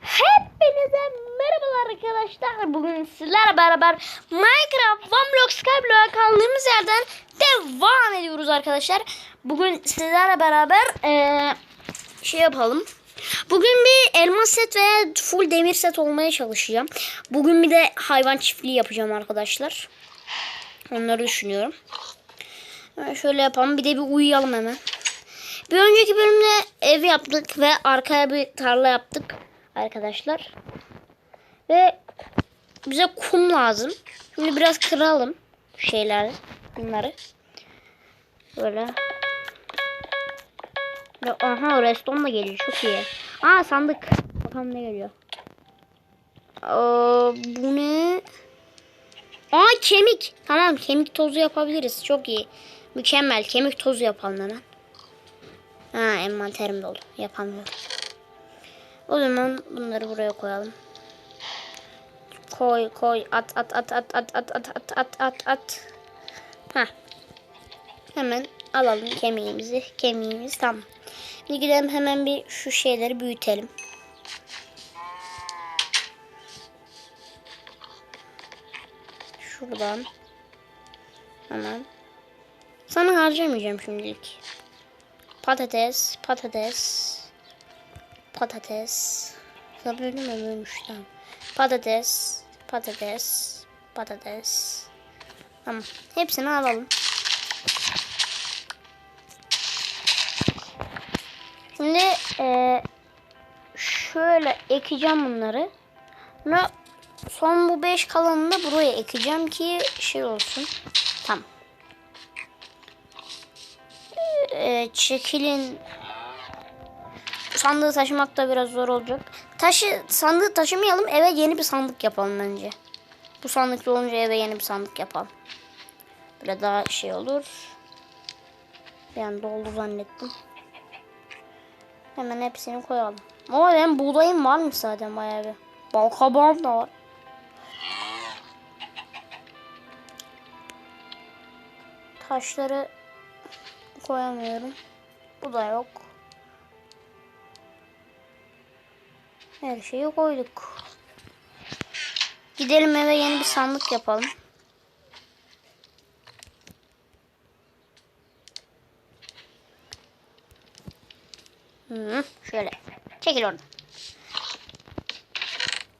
Hepinize merhabalar arkadaşlar. Bugün sizlerle beraber Minecraft Roblox Skyblock'a kaldığımız yerden devam ediyoruz arkadaşlar. Bugün sizlerle beraber eee, şey yapalım. Bugün bir elmas set ve full demir set olmaya çalışacağım. Bugün bir de hayvan çiftliği yapacağım arkadaşlar. Onları düşünüyorum. Hemen şöyle yapalım. Bir de bir uyuyalım hemen. Bir önceki bölümde ev yaptık ve arkaya bir tarla yaptık arkadaşlar. Ve bize kum lazım. Şimdi biraz kıralım şeyler bunları. Böyle. Ve aha reston da geliyor çok iyi. Aa sandık. Bakalım ne geliyor. Aa, bu ne? Aa kemik. Tamam kemik tozu yapabiliriz. Çok iyi. Mükemmel. Kemik tozu yapalım hemen. Ha envanterim dolu. Yapamıyorum. O zaman bunları buraya koyalım. Koy koy at at at at at at at at at at at. Hemen alalım kemiğimizi. Kemiğimiz tamam. Şimdi gidelim hemen bir şu şeyleri büyütelim. Şuradan. Hemen. Sana harcamayacağım şimdilik. Patates, patates, patates. Sabırlı mı ölmüş. Patates, patates, patates. Tamam. Hepsini alalım. Şimdi eee, şöyle ekeceğim bunları. Sonra son bu 5 kalanını da buraya ekeceğim ki şey olsun. Tamam. Eee, çekilin. Sandığı taşımak da biraz zor olacak. Taşı sandığı taşımayalım eve yeni bir sandık yapalım bence. Bu sandıklı olunca eve yeni bir sandık yapalım. Böyle daha şey olur. An doldu zannettim. Hemen hepsini koyalım. Ama benim buğdayım varmış zaten bayağı bir. Bal kabağım da var. Taşları koyamıyorum. Bu da yok. Her şeyi koyduk. Gidelim eve yeni bir sandık yapalım. Hı, şöyle. Çekil oradan.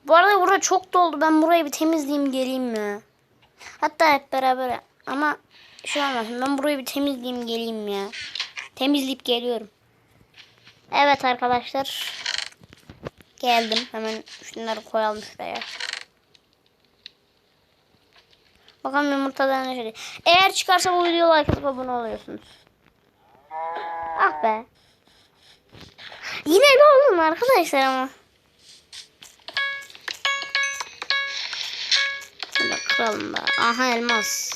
Bu arada burada çok doldu. Ben burayı bir temizleyeyim geleyim mi? Hatta hep beraber ama şu an ben burayı bir temizleyeyim geleyim ya. Temizleyip geliyorum. Evet arkadaşlar. Geldim. Hemen şunları koyalım şuraya. Bakalım yumurtadan ne şey. Eğer çıkarsa bu videoya like atıp abone oluyorsunuz. Ah be. Yine de oldum arkadaşlar ama. Şöyle kıralım da. Aha elmas.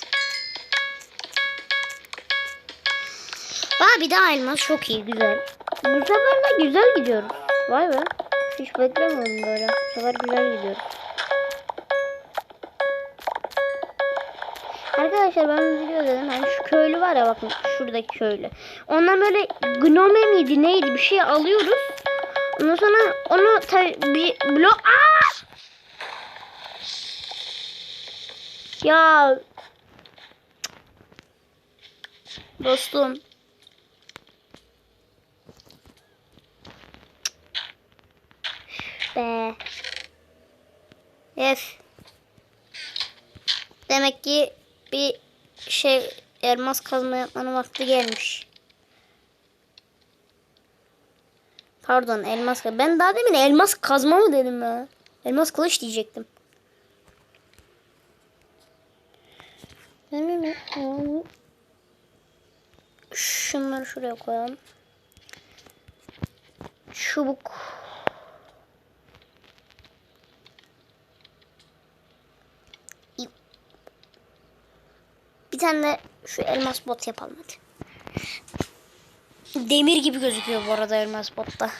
Aa bir daha elmas çok iyi güzel. Bu sefer de güzel gidiyoruz. Vay be. Hiç beklemiyordum böyle. Bu sefer güzel gidiyoruz. Arkadaşlar ben video dedim. Hani şu köylü var ya bakın şuradaki köylü. Ondan böyle gnome miydi neydi bir şey alıyoruz. Ondan sonra onu tabii bir blok... Ya dostum be. Ef. Demek ki bir şey elmas kazma yapmanın vakti gelmiş. Pardon elmas kazma. Ben daha demin elmas kazma mı dedim ya? Elmas kılıç diyecektim. Şunları şuraya koyalım. Çubuk. Bir tane de şu elmas bot yapalım hadi. Demir gibi gözüküyor bu arada elmas botta.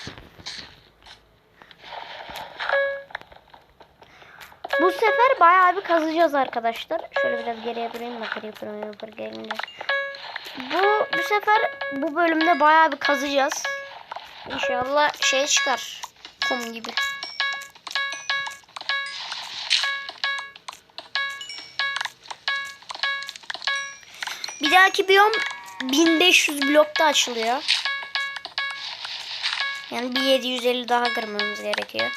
Bu sefer bayağı bir kazacağız arkadaşlar. Şöyle biraz geriye durayım da creeper creeper gelince. Bu bu sefer bu bölümde bayağı bir kazacağız. İnşallah şey çıkar. Kum gibi. Bir dahaki biyom 1500 blokta açılıyor. Yani bir 750 daha kırmamız gerekiyor.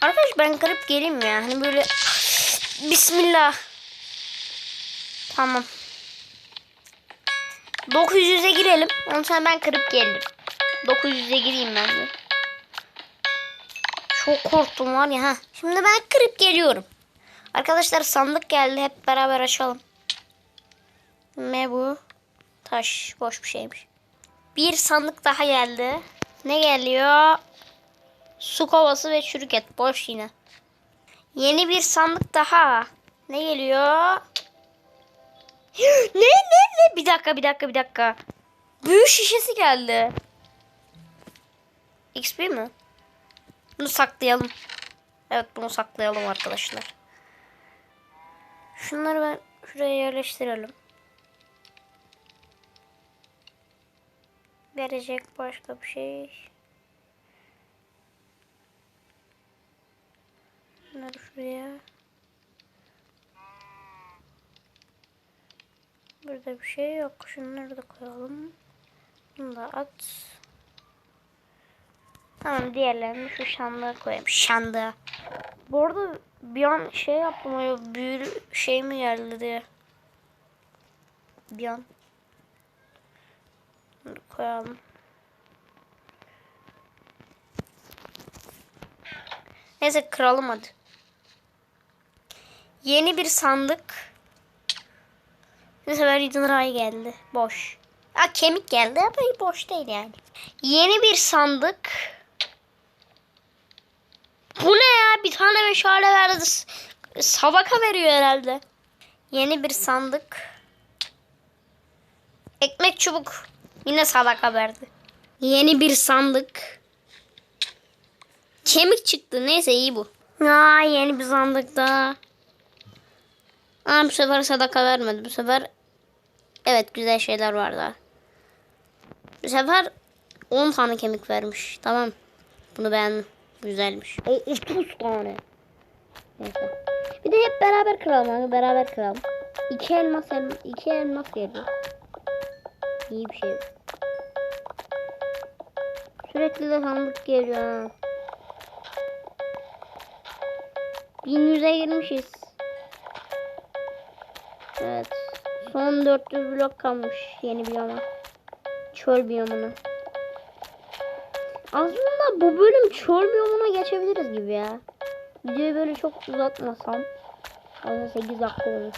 Arkadaş ben kırıp geleyim ya. Hani böyle Bismillah. Tamam. 900'e girelim. Ondan sonra ben kırıp gelirim. 900'e gireyim ben de. Çok korktum var ya. ha. Şimdi ben kırıp geliyorum. Arkadaşlar sandık geldi. Hep beraber açalım. Ne bu? Taş. Boş bir şeymiş. Bir sandık daha geldi. Ne geliyor? Su kovası ve çürük et. Boş yine. Yeni bir sandık daha. Ne geliyor? ne ne ne? Bir dakika bir dakika bir dakika. Büyü şişesi geldi. XP mi? Bunu saklayalım. Evet bunu saklayalım arkadaşlar. Şunları ben şuraya yerleştirelim. Verecek başka bir şey. Bunları şuraya. Burada bir şey yok. Şunları da koyalım. Bunu da at. Tamam diğerlerini şu şanlığa koyayım. Şanlığa. Bu arada bir an şey yaptım. O büyülü şey mi geldi diye. Bir an. Bunu koyalım. Neyse kıralım hadi. Yeni bir sandık. Bu sefer Yıldıray geldi. Boş. Aa, kemik geldi ama boş değil yani. Yeni bir sandık. Bu ne ya? Bir tane meşale verdi. S- Sadaka veriyor herhalde. Yeni bir sandık. Ekmek çubuk. Yine sadaka verdi. Yeni bir sandık. Kemik çıktı. Neyse iyi bu. Aa, yeni bir sandık daha. Aa, bu sefer sadaka vermedi. Bu sefer evet güzel şeyler var daha. Bu sefer 10 tane kemik vermiş. Tamam. Bunu beğendim. Güzelmiş. O 30 tane. Neyse. Bir de hep beraber kıralım. Hani beraber kıralım. İki elmas, elmas iki elmas geliyor. İyi bir şey. Sürekli de sandık geliyor. ha. 1100'e girmişiz. Evet. Son 400 blok kalmış yeni biyoma. Çöl biyomuna. Aslında bu bölüm çöl biyomuna geçebiliriz gibi ya. Videoyu böyle çok uzatmasam. Aslında 8 dakika olmuş.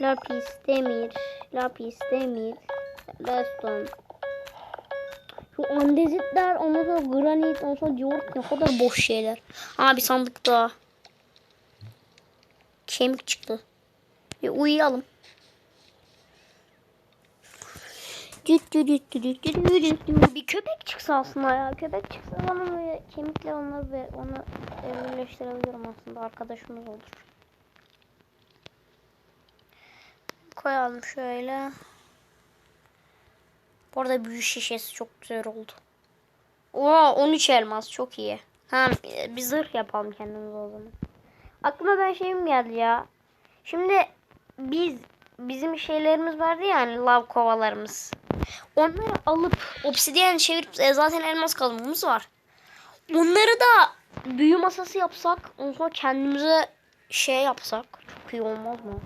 Lapis, demir, lapis, demir, redstone. Şu andezitler, ondan sonra granit, ondan sonra diork ne kadar boş şeyler. Aa bir sandık daha. Kemik çıktı. Bir uyuyalım. Bir köpek çıksa aslında ya. Köpek çıksa bana böyle kemikle onu ve onu evcilleştirebilirim aslında. Arkadaşımız olur. Koyalım şöyle. Bu arada büyü şişesi çok güzel oldu. Oha 13 elmas çok iyi. Ha bir zırh yapalım kendimize o zaman. Aklıma ben şeyim geldi ya. Şimdi biz bizim şeylerimiz vardı ya hani lav kovalarımız. Onları alıp obsidiyen çevirip e, zaten elmas kazmamız var. Onları da büyü masası yapsak, ondan sonra kendimize şey yapsak çok iyi olmaz mı?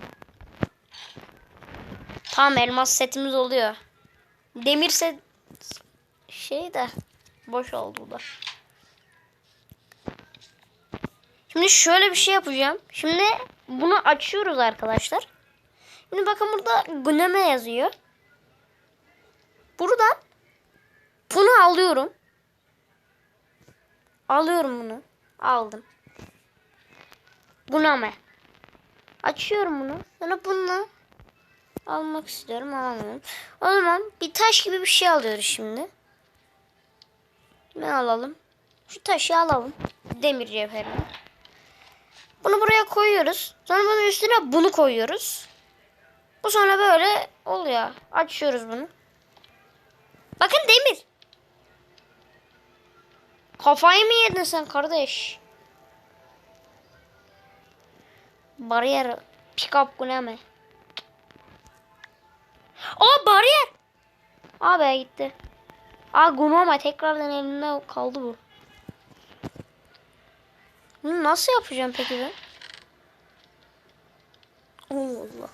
Tamam elmas setimiz oluyor. Demir set şey de boş oldu da. Şimdi şöyle bir şey yapacağım. Şimdi bunu açıyoruz arkadaşlar. Şimdi bakın burada Gnome yazıyor. Buradan bunu alıyorum. Alıyorum bunu. Aldım. Gnome. Açıyorum bunu. Sonra bunu almak istiyorum. Alamıyorum. O zaman bir taş gibi bir şey alıyoruz şimdi. Ne alalım? Şu taşı alalım. Demir cevherini. Bunu buraya koyuyoruz. Sonra bunun üstüne bunu koyuyoruz. Bu sonra böyle oluyor. Açıyoruz bunu. Bakın demir. Kafayı mı yedin sen kardeş? Bariyer pick up mi? Aa bariyer. Abi gitti. Aa Gunoma tekrardan elimde kaldı bu. Bunu nasıl yapacağım peki ben? Allah Allah.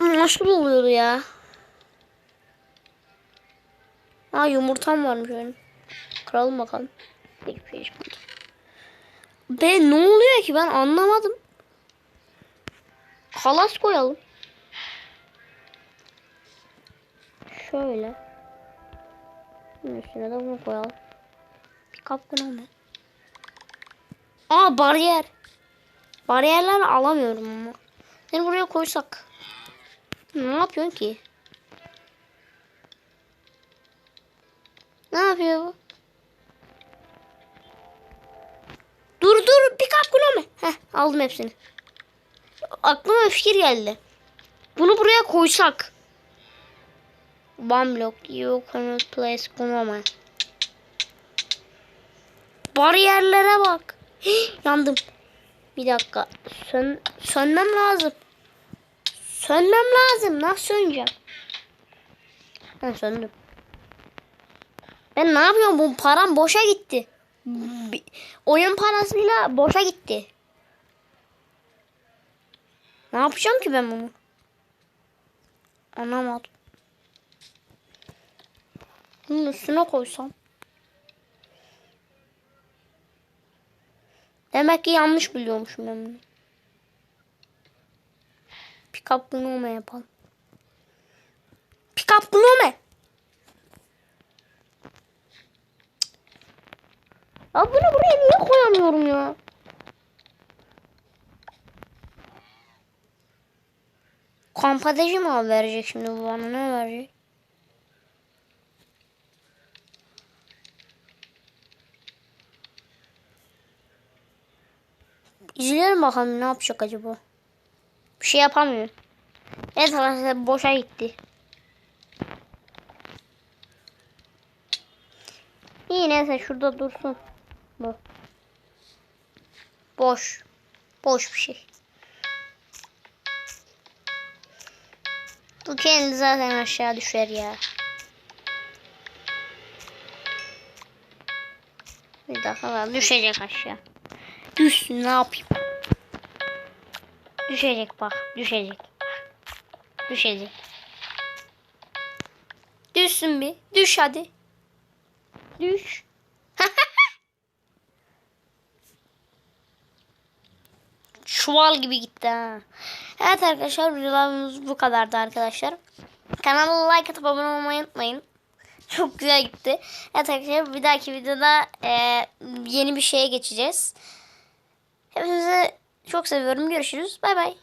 Nasıl oluyordu ya? Aa yumurtam varmış benim. Kıralım bakalım. Be ne oluyor ki ben anlamadım. Kalas koyalım. Şöyle. Bunun üstüne de bunu koyalım. Bir kapkın ama. Aa bariyer. Bariyerler alamıyorum ama. Seni buraya koysak. Ne yapıyorsun ki? Ne yapıyor bu? Dur dur pick up kulağıma. Heh aldım hepsini. Aklıma bir fikir geldi. Bunu buraya koysak. One block you cannot place kulağıma. Bariyerlere bak. Hii, yandım. Bir dakika. Sön, sönmem lazım. Sönmem lazım. Nasıl söneceğim? Ben söndüm. Ben ne yapıyorum? Bu param boşa gitti. Bi- Oyun parasıyla boşa gitti. Ne yapacağım ki ben bunu? Anlamadım. Bunun üstüne koysam. Demek ki yanlış biliyormuşum ben bunu. Pick up bunu mu yapalım? Pick up bunu mu? Ya bunu buraya niye koyamıyorum ya? Kampadajı mı abi verecek şimdi bu bana ne verecek? İzleyelim bakalım ne yapacak acaba. Bir şey yapamıyor. Evet arkadaşlar boşa gitti. İyi neyse şurada dursun. Bu. Boş. Boş bir şey. Bu kendi zaten aşağı düşer ya. Bir dakika var. Düşecek aşağı. Düşsün ne yapayım? Düşecek bak. Düşecek. Düşecek. Düşsün bir. Düş hadi. Düş. Çuval gibi gitti ha. Evet arkadaşlar videolarımız bu kadardı arkadaşlar. Kanala like atıp abone olmayı unutmayın. Çok güzel gitti. Evet arkadaşlar bir dahaki videoda e, yeni bir şeye geçeceğiz. Hepinizi çok seviyorum. Görüşürüz. Bay bay.